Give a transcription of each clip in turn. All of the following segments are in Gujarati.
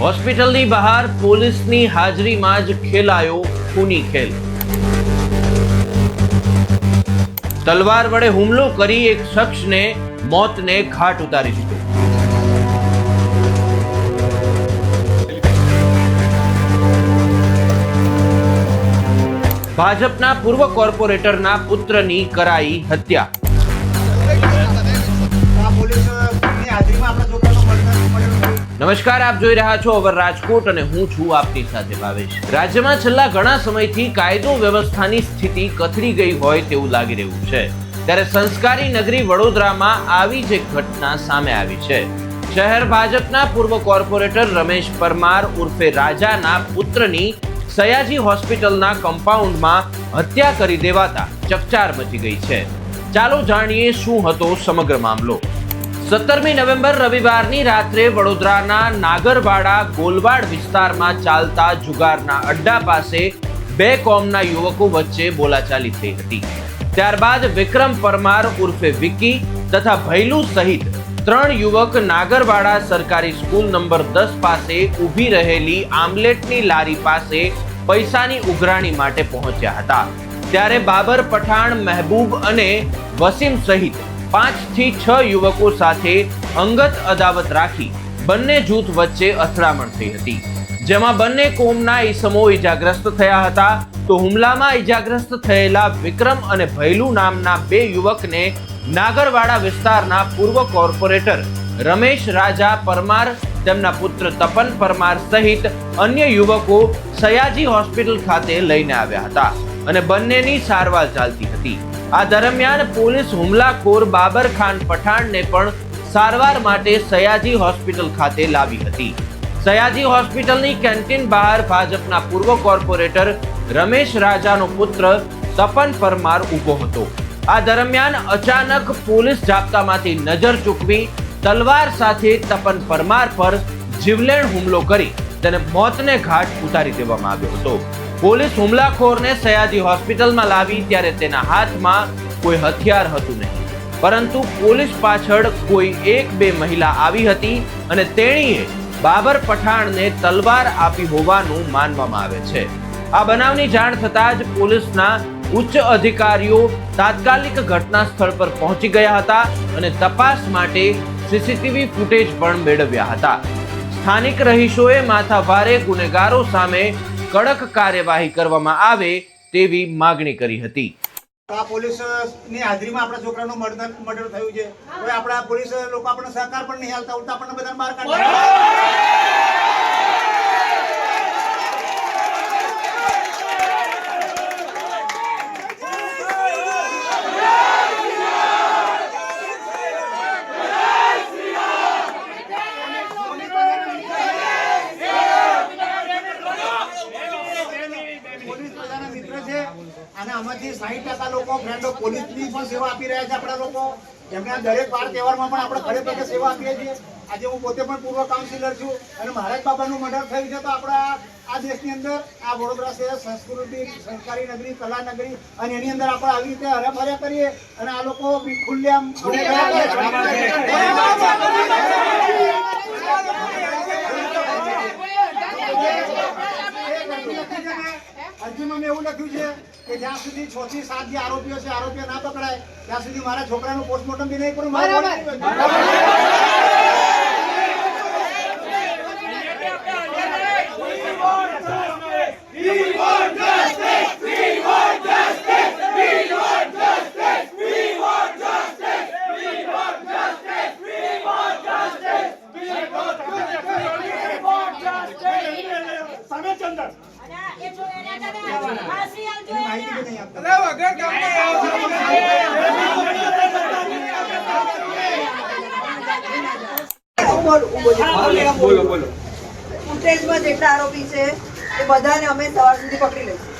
હોસ્પિટલની બહાર પોલીસની હાજરીમાં જ ખેલાયો ખૂની ખેલ. તલવાર વડે હુમલો કરી એક શખ્સને મોતને ઘાટ ઉતારી દીધો. ભાજપના પૂર્વ કોર્પોરેટરના પુત્રની કરાઈ હત્યા. નમસ્કાર, આપ જોઈ રહ્યા છો અવર રાજકોટ અને હું છું આપની સાથે ભાવેશ. રાજ્યમાં છેલ્લા ઘણા સમયથી કાયદો વ્યવસ્થાની સ્થિતિ કથળી ગઈ હોય તેવું લાગી રહ્યું છે. ત્યારે સંસ્કારી નગરી વડોદરામાં આવી જ એક ઘટના સામે આવી છે. શહેર ભાજપના પૂર્વ કોર્પોરેટર રમેશ પરમાર ઉર્ફે રાજાના પુત્રની સયાજી હોસ્પિટલના કમ્પાઉન્ડમાં હત્યા કરી દેવાતા ચકચાર મચી ગઈ છે. ચાલો જાણીએ શું હતો સમગ્ર મામલો. સત્તરમી નવેમ્બર રવિવારની રાત્રે વડોદરાના નાગરવાડા ગોલવાડ વિસ્તારમાં ચાલતા જુગારના અડ્ડા પાસે બે કોમના યુવકો વચ્ચે બોલાચાલી થઈ હતી. ત્યારબાદ વિક્રમ પરમાર ઉર્ફે વિકી તથા ભૈલુ સહિત ત્રણ યુવક નાગરવાડા સરકારી સ્કૂલ નંબર દસ પાસે ઊભી રહેલી આમલેટની લારી પાસે પૈસાની ઉઘરાણી માટે પહોંચ્યા હતા. ત્યારે બાબર પઠાણ, મહેબૂબ અને વસીમ સહિત પાંચથી છ યુવકો સાથે અંગત અદાવત રાખી બંને જૂથ વચ્ચે અથડામણ થઈ હતી. જેમાં બંને કોમના ઈસમો ઈજાગ્રસ્ત થયા હતા. તો હુમલામાં ઈજાગ્રસ્ત થયેલા વિક્રમ અને ભૈલુ નામના બે યુવકને નાગરવાડા વિસ્તારના પૂર્વ કોર્પોરેટર રમેશ રાજા પરમાર, તેમના પુત્ર તપન પરમાર સહિત અન્ય યુવકો સયાજી હોસ્પિટલ ખાતે લઈને આવ્યા હતા અને બંનેની સારવાર ચાલતી હતી. આ દરમિયાન પોલીસ હુમલાખોર બાબર ખાન પઠાણને પણ સારવાર માટે સયાજી હોસ્પિટલ ખાતે લાવી હતી. સયાજી હોસ્પિટલની કેન્ટીન બહાર ભાજપના પૂર્વ કોર્પોરેટર રમેશ રાજાનો પુત્ર તપન પરમાર ઊભો હતો. આ દરમિયાન અચાનક પોલીસ જાપ્તામાંથી નજર ચૂકવી તલવાર સાથે તપન પરમાર પર જીવલેણ હુમલો કરી તેને મોતને ઘાટ ઉતારી દેવામાં આવ્યો હતો. પોલીસ હુમલાખોરને સયાજી હોસ્પિટલમાં લાવી ત્યારે તેના હાથમાં કોઈ હથિયાર હતું નહીં. પરંતુ પોલીસ પાછળ કોઈ એક બે મહિલા આવી હતી અને તેણીએ બાબર પઠાણને તલવાર આપી હોવાનું માનવામાં આવે છે. આ બનાવની જાણ થતાં જ પોલીસના ઉચ્ચ અધિકારીઓ તાત્કાલિક ઘટના સ્થળ પર પહોંચી ગયા હતા અને તપાસ માટે સીસીટીવી ફૂટેજ પણ મેળવ્યા હતા. સ્થાનિક રહીશોએ માથાભારે ગુનેગારો સામે કડક કાર્યવાહી કરવામાં આવે તેવી માગણી કરી હતી. આ પોલીસની હાજરીમાં આપણા છોકરાનું મર્ડર મર્ડર થયું છે. હવે આપણા પોલીસ લોકો આપણને સહકાર પણ નહીં હાલતા ઉલટા આપણને બધા બહાર કાઢે આમાંથી સાહીઠ ટકા લોકો ફ્રેન્ડો પોલીસની પણ સેવા આપી રહ્યા છે આપણા લોકો. એમને દરેક વાર તહેવારમાં પણ આપણે ઘરે પગે સેવા આપીએ છીએ. આજે હું પોતે પણ પૂર્વ કાઉન્સિલર છું અને મહારાજ બાબાનું મર્ડર થયું છે તો આપણા આ દેશની અંદર આ વડોદરા શહેર સંસ્કૃતિ સંસ્કારી નગરી કલા નગરી અને એની અંદર આપણે આવી રીતે હર્યા કરીએ અને આ લોકો ખુલ્લેમ ખુલ્લેઆમ અરજીમાં મેં એવું લખ્યું છે કે જ્યાં સુધી છ થી સાત જે આરોપીઓ છે આરોપીઓ ના પકડાય ત્યાં સુધી મારા છોકરાનું પોસ્ટમોર્ટમ બી નહીં કરું મારા બોલો બોલો જેટલા આરોપી છે એ બધાને અમે સવાર સુધી પકડી લઈશું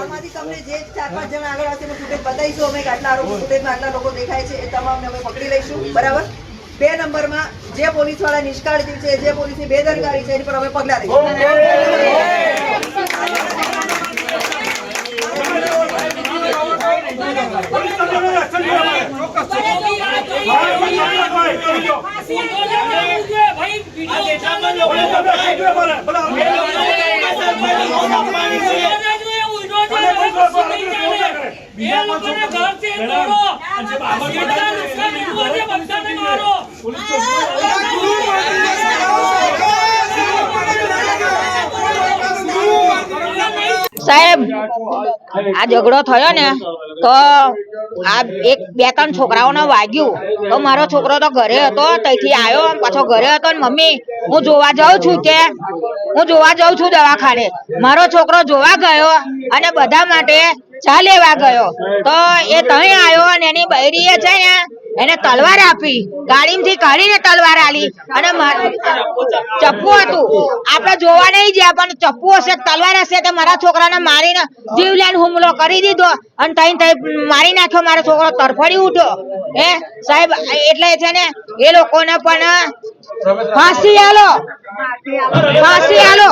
અમારી તમને જે ચાર પાંચ જણા આગળ આવશે ફૂટેજ બતાવીશું અમે આટલા ફૂટેજમાં આટલા લોકો દેખાય છે એ અમે પકડી લઈશું બરાબર બે નંબરમાં જે પોલીસવાળા નિષ્કાળજી છે જે પોલીસની બેદરકારી છે એની પર અમે પગલા લઈશું સાહેબ આ ઝઘડો થયો ને તો આ એક બે ત્રણ છોકરાઓને વાગ્યું. તો મારો છોકરો તો ઘરે હતો ત્યાંથી આવ્યો પાછો ઘરે હતો ને મમ્મી હું જોવા જાઉં છું કે હું જોવા જાઉં છું દવાખાને. મારો છોકરો જોવા ગયો અને બધા માટે ચા ગયો. તો એ તઈ આવ્યો અને એની બૈરીએ છે ને એને તલવાર આપી. ગાડીમાંથી કાઢીને તલવાર આલી. અને ચપ્પુ હતું. આપણે જોવા નહીં ગયા, પણ ચપ્પુ હશે, તલવાર હશે તો મારા છોકરાને મારીને જીવલેણ હુમલો કરી દીધો અને તઈ તઈ મારી નાખ્યો, મારો છોકરો તરફડી ઉઠ્યો. હે, સાહેબ, એટલે છે ને એ લોકોને પણ ફાંસી આલો. ફાંસી આલો.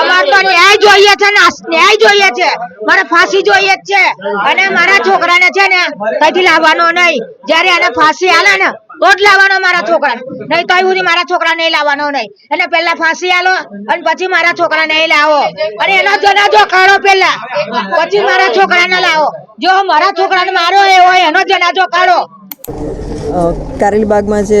અમારે તો ન્યાય જોઈએ છે ને, ન્યાય જોઈએ છે. મારે ફાંસી જોઈએ છે. અને મારા છોકરાને છે ને, કઈથી લાવવાનો નહીં. જયારે એને ફાંસી આલે ને છોકરા નહીં છોકરા લાવવાનો નહીં. એને પહેલા ફાંસી આલો અને પછી મારા છોકરા નહીં લાવો. અને એનો જનાજો કાઢો પેલા પછી મારા છોકરાને લાવો. જો મારા છોકરાને મારો એ હોય, એનો જનાજો કાઢો કારેલીબાગમાં જે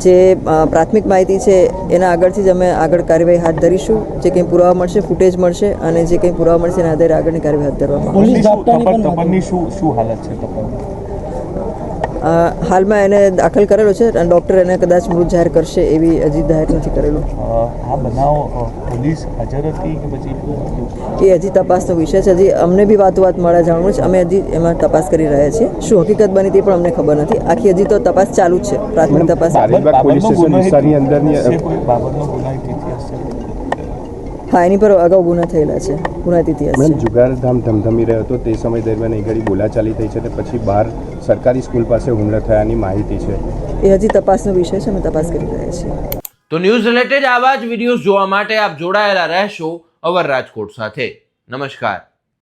જે પ્રાથમિક માહિતી છે એના આગળથી જ અમે આગળ કાર્યવાહી હાથ ધરીશું જે કંઈ પુરાવા મળશે ફૂટેજ મળશે અને જે કંઈ પુરાવા મળશે એના આધારે આગળની કાર્યવાહી હાથ ધરવામાં આવશે. તપન તપનની શું શું હાલત છે તપન અ, હાલમાં એને દાખલ કરેલો છે અને ડૉક્ટર એને કદાચ મૃત જાહેર કરશે એવી હજી જાહેર નથી કરેલું. આ બનાવ પોલીસ હાજર હતી કે પછી એ હજી તપાસનો વિષય છે. હજી અમને બી વાતો વાત મળે જાણવું છે. અમે હજી એમાં તપાસ કરી રહ્યા છીએ. શું હકીકત બની તે પણ અમને ખબર નથી. આખી હજી તો તપાસ ચાલુ જ છે. પ્રાથમિક તપાસ. પોલીસ સ્ટેશન વિસ્તારની અંદરની- બાબતનો ગુનાહિત હા એની પર અગાઉ ગુના થયેલા છે ગુનાહિત ઇતિહાસ મેમ જુગાર ધામ ધમધમી રહ્યો હતો તે સમય દરમિયાન એ ઘડી બોલાચાલી થઈ છે અને પછી બહાર સરકારી સ્કૂલ પાસે હુમલો થયાની માહિતી છે. એ હજી તપાસનો વિષય છે અમે તપાસ કરી રહ્યા છીએ. તો ન્યૂઝ રિલેટેડ આવા જ વીડિયો જોવા માટે આપ જોડાયેલા રહેશો અવર રાજકોટ સાથે. નમસ્કાર.